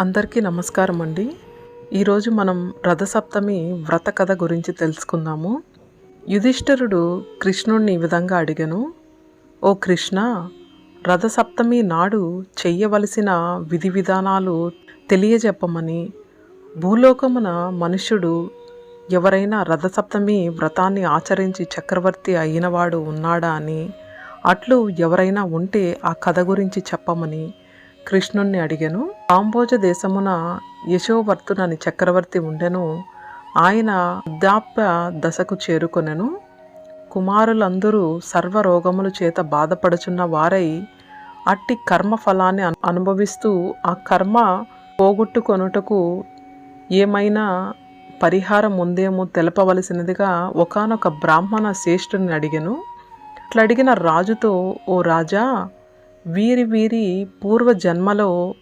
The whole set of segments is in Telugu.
అందరికీ నమస్కారం అండి. ఈరోజు మనం రథసప్తమి వ్రత కథ గురించి తెలుసుకుందాము. యుధిష్ఠరుడు కృష్ణుణ్ణి ఈ విధంగా అడిగాను. ఓ కృష్ణ రథసప్తమి నాడు చెయ్యవలసిన విధి విధానాలు తెలియజెప్పమని. భూలోకమున మనుష్యుడు ఎవరైనా రథసప్తమి వ్రతాన్ని ఆచరించి చక్రవర్తి అయినవాడు ఉన్నాడా అని. అట్లు ఎవరైనా ఉంటే ఆ కథ గురించి చెప్పమని. కృష్ణుణ్ణి అడిగాను. కాంబోజ దేశమున యశోవర్తునని చక్రవర్తి ఉండెను. ఆయన వృద్ధాప్య దశకు చేరుకొనెను. కుమారులందరూ సర్వరోగముల చేత బాధపడుచున్న వారై అట్టి కర్మ ఫలాన్ని అనుభవిస్తూ ఆ కర్మ పోగొట్టుకొనుటకు ఏమైనా పరిహారం ఉందేమో తెలపవలసినదిగా ఒకానొక బ్రాహ్మణ శ్రేష్ఠుని అడిగాను. అట్లా అడిగిన రాజుతో ఓ రాజా వీరి వీరి పూర్వ జన్మలో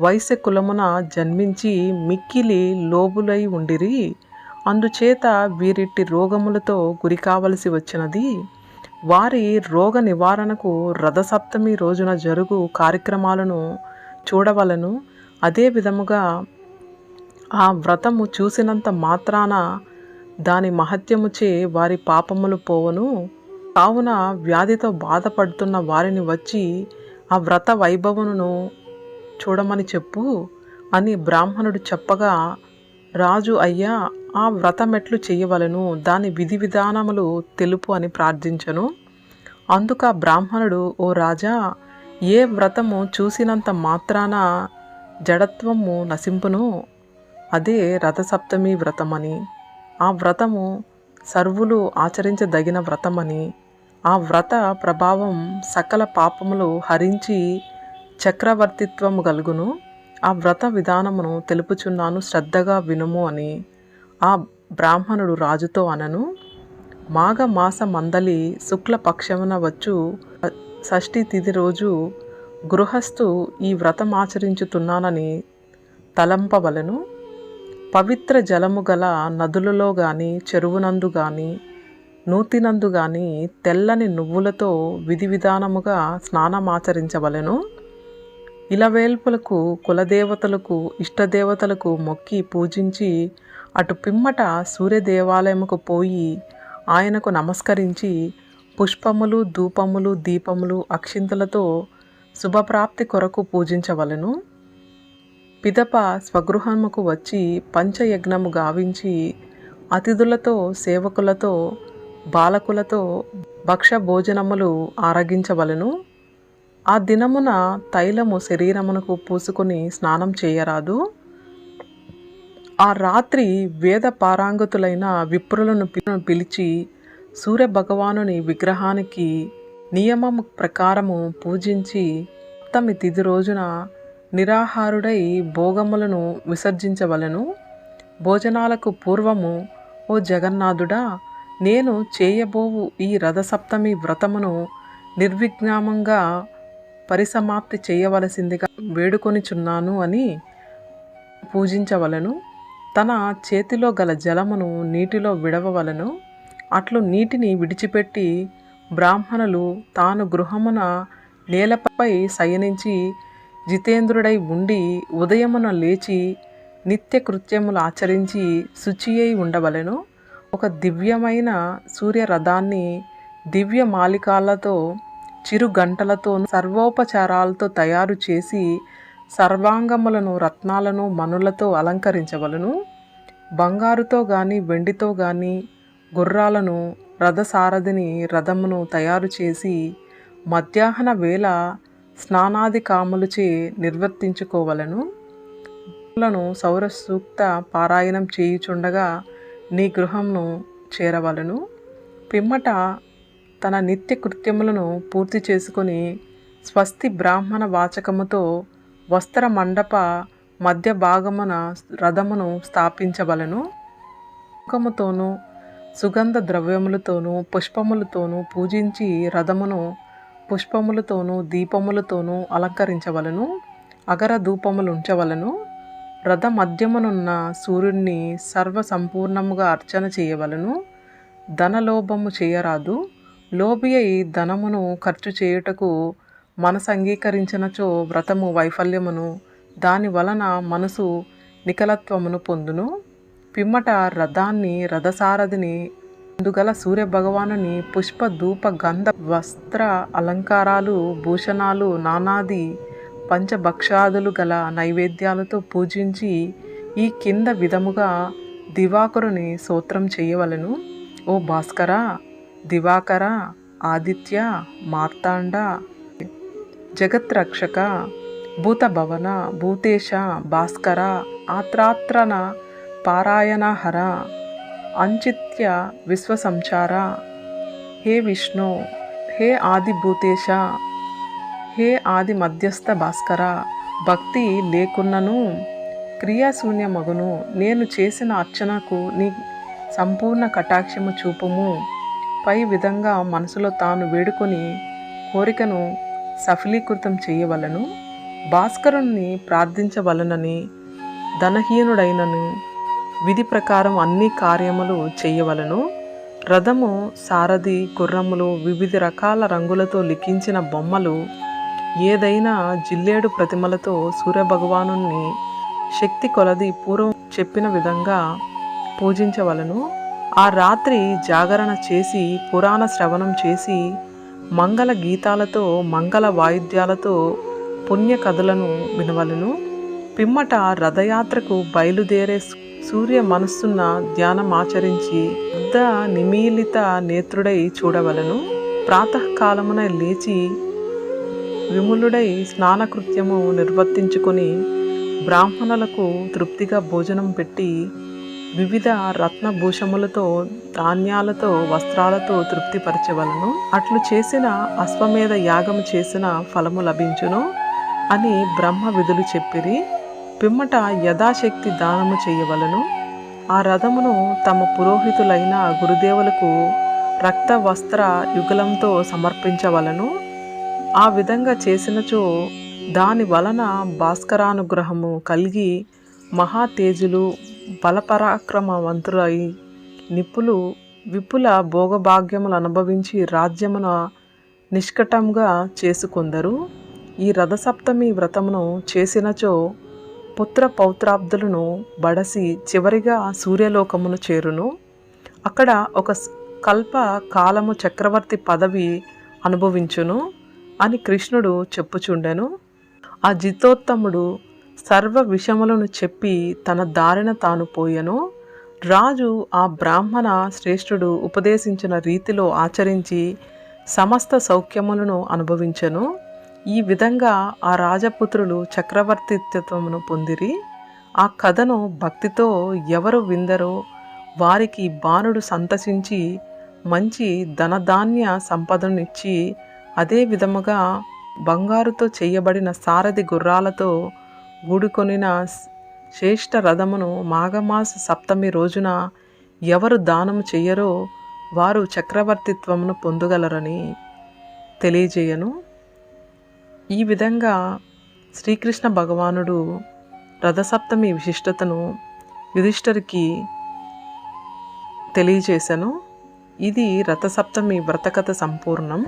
వైశ్య కులమున జన్మించి మిక్కిలి లోబులై ఉండిరి. అందుచేత వీరిట్టి రోగములతో గురి కావలసి వచ్చినది. వారి రోగ నివారణకు రథసప్తమి రోజున జరుగు కార్యక్రమాలను చూడవలను. అదే విధముగా ఆ వ్రతము చూసినంత మాత్రాన దాని మహత్యముచే వారి పాపములు పోవను. కావున వ్యాధితో బాధపడుతున్న వారిని వచ్చి ఆ వ్రత వైభవమును చూడమని చెప్పు అని బ్రాహ్మణుడు చెప్పగా రాజు అయ్యా ఆ వ్రతమెట్లు చేయవలను దాని విధి విధానములు తెలుపు అని ప్రార్థించను. అందుక బ్రాహ్మణుడు ఓ రాజా ఏ వ్రతము చూసినంత మాత్రాన జడత్వము నశింపును? అదే రథసప్తమి వ్రతమని. ఆ వ్రతము సర్వులు ఆచరించదగిన వ్రతమని. ఆ వ్రత ప్రభావం సకల పాపములు హరించి చక్రవర్తిత్వము గలుగును ఆ వ్రత విధానమును తెలుపుచున్నాను శ్రద్ధగా వినుము అని ఆ బ్రాహ్మణుడు రాజుతో అనను. మాఘ మాస మందలి శుక్లపక్షమున వచ్చు. షష్ఠి తిథి రోజు గృహస్థు ఈ వ్రతం ఆచరించుతున్నానని తలంపవలను. పవిత్ర జలము గల నదులలో కానీ చెరువునందు కానీ నూతినందు గాని తెల్లని నువ్వులతో విధి విధానముగా స్నానమాచరించవలెను. ఇలవేల్పులకు కులదేవతలకు ఇష్టదేవతలకు మొక్కి పూజించి అటు పిమ్మట సూర్యదేవాలయముకు పోయి ఆయనకు నమస్కరించి పుష్పములు ధూపములు దీపములు అక్షింతలతో శుభప్రాప్తి కొరకు పూజించవలెను. పిదప స్వగృహముకు వచ్చి పంచయజ్ఞము గావించి అతిథులతో సేవకులతో బాలకులతో భక్ష భోజనములు ఆరగించవలెను. ఆ దినమున తైలము శరీరమునకు పూసుకొని స్నానం చేయరాదు. ఆ రాత్రి వేద పారాంగతులైన విప్రులను పిలిచి సూర్య భగవానుని విగ్రహానికి నియమం ప్రకారము పూజించి సప్తమి తిది రోజున నిరాహారుడై భోగములను విసర్జించవలెను. భోజనాలకు పూర్వము ఓ జగన్నాథుడా నేను చేయబోవు ఈ రథసప్తమి వ్రతమును నిర్విఘ్నమంగా పరిసమాప్తి చేయవలసిందిగా వేడుకొనిచున్నాను అని పూజించవలను. తన చేతిలో గల జలమును నీటిలో విడవవలను. అట్లు నీటిని విడిచిపెట్టి బ్రాహ్మణులు తాను గృహమున నేలపై శయనించి జితేంద్రుడై ఉండి ఉదయమున లేచి నిత్య కృత్యములు ఆచరించి శుచి అయి ఉండవలెను. ఒక దివ్యమైన సూర్యరథాన్ని దివ్య మాలికాలతో చిరు గంటలతో సర్వోపచారాలతో తయారు చేసి సర్వాంగములను రత్నాలను మనులతో అలంకరించవలను. బంగారుతో గాని వెండితో గాని గుర్రాలను రథసారథిని రథమును తయారు చేసి మధ్యాహ్న వేళ స్నానాది కాములచే నిర్వర్తించుకోవలను. సౌర సూక్త పారాయణం చేయుచుండగా నీ గృహంను చేరవలను. పిమ్మట తన నిత్య కృత్యములను పూర్తి చేసుకొని స్వస్తి బ్రాహ్మణ వాచకముతో వస్త్ర మండప మధ్య భాగమున రథమును స్థాపించవలను. ముఖముతోనూ సుగంధ ద్రవ్యములతోనూ పుష్పములతోనూ పూజించి రథమును పుష్పములతోనూ దీపములతోనూ అలంకరించవలను. అగర ధూపములు ఉంచవలను రథ మధ్యమునున్న సూర్యుడిని సర్వ సంపూర్ణముగా అర్చన చేయవలను. ధనలోభము చేయరాదు. లోబి అయి ధనమును ఖర్చు చేయుటకు మనసు అంగీకరించినచో వ్రతము వైఫల్యమును దాని వలన మనసు నికలత్వమును పొందును. పిమ్మట రథాన్ని రథసారథిని అందుగల సూర్యభగవానుని పుష్ప ధూప గంధ వస్త్ర అలంకారాలు భూషణాలు నానాది పంచభక్షాదులు గల నైవేద్యాలతో పూజించి ఈ కింద విధముగా దివాకరుని సూత్రం చేయవలను. ఓ భాస్కర దివాకర ఆదిత్య మార్తాండ జగత్రక్షక భూతభవన భూతేశ భాస్కర ఆత్రాత్రన పారాయణహర అంచిత్య విశ్వసంచార హే విష్ణు హే ఆదిభూతేశ హే ఆది మధ్యస్థ భాస్కర భక్తి లేకున్నను క్రియాశూన్యమగును నేను చేసిన అర్చనకు నీ సంపూర్ణ కటాక్షము చూపుము. పై విధంగా మనసులో తాను వేడుకొని కోరికను సఫలీకృతం చేయవలను. భాస్కరుణ్ణి ప్రార్థించవలనని ధనహీనుడైనను విధి ప్రకారం అన్ని కార్యములు చేయవలను. రథము సారథి గుర్రములు వివిధ రకాల రంగులతో లిఖించిన బొమ్మలు ఏదైనా జిల్లేడు ప్రతిమలతో సూర్యభగవాను శక్తి కొలది పూర్వం చెప్పిన విధంగా పూజించవలను. ఆ రాత్రి జాగరణ చేసి పురాణ శ్రవణం చేసి మంగళ గీతాలతో మంగళ వాయిద్యాలతో పుణ్య కథలను వినవలను. పిమ్మట రథయాత్రకు బయలుదేరే సూర్య మనస్సున్న ధ్యానం ఆచరించి పెద్ద నిమీలిత నేత్రుడై చూడవలను. ప్రాతకాలమున లేచి విములుడై స్నానకృత్యము నిర్వర్తించుకొని బ్రాహ్మణులకు తృప్తిగా భోజనం పెట్టి వివిధ రత్నభూషములతో ధాన్యాలతో వస్త్రాలతో తృప్తిపరచవలను. అట్లు చేసిన అశ్వమేధ యాగం చేసిన ఫలము లభించును అని బ్రహ్మ విధులు చెప్పిరి. పిమ్మట యథాశక్తి దానము చేయవలను. ఆ రథమును తమ పురోహితులైన గురుదేవులకు రక్త వస్త్ర యుగలంతో సమర్పించవలను. ఆ విధంగా చేసినచో దాని వలన భాస్కరానుగ్రహము కలిగి మహాతేజులు బలపరాక్రమవంతులై నిప్పులు విపుల భోగభాగ్యములు అనుభవించి రాజ్యమున నిష్కటంగా చేసుకొందరు. ఈ రథసప్తమి వ్రతమును చేసినచో పుత్ర పౌత్రాబ్దులను బడసి చివరిగా సూర్యలోకమును చేరును. అక్కడ ఒక కల్ప కాలము చక్రవర్తి పదవి అనుభవించును. అని కృష్ణుడు చెప్పుచుండెను. ఆ జితోత్తముడు సర్వ విషములను చెప్పి తన దారిన తాను పోయెను. రాజు ఆ బ్రాహ్మణ శ్రేష్ఠుడు ఉపదేశించిన రీతిలో ఆచరించి సమస్త సౌఖ్యములను అనుభవించెను. ఈ విధంగా ఆ రాజపుత్రులు చక్రవర్తిత్వమును పొందిరి. ఆ కథను భక్తితో ఎవరు విందరో వారికి బాణుడు సంతసించి మంచి ధనధాన్య సంపదనిచ్చి అదే విధముగా బంగారుతో చేయబడిన సారథి గుర్రాలతో గూడుకొనిన శ్రేష్ఠ రథమును మాఘమాస సప్తమి రోజున ఎవరు దానము చెయ్యరో వారు చక్రవర్తిత్వమును పొందగలరని తెలియజేయను. ఈ విధంగా శ్రీకృష్ణ భగవానుడు రథసప్తమి విశిష్టతను యుధిష్ఠరికి తెలియజేశాను ఇది రథసప్తమి వ్రతకథ సంపూర్ణం.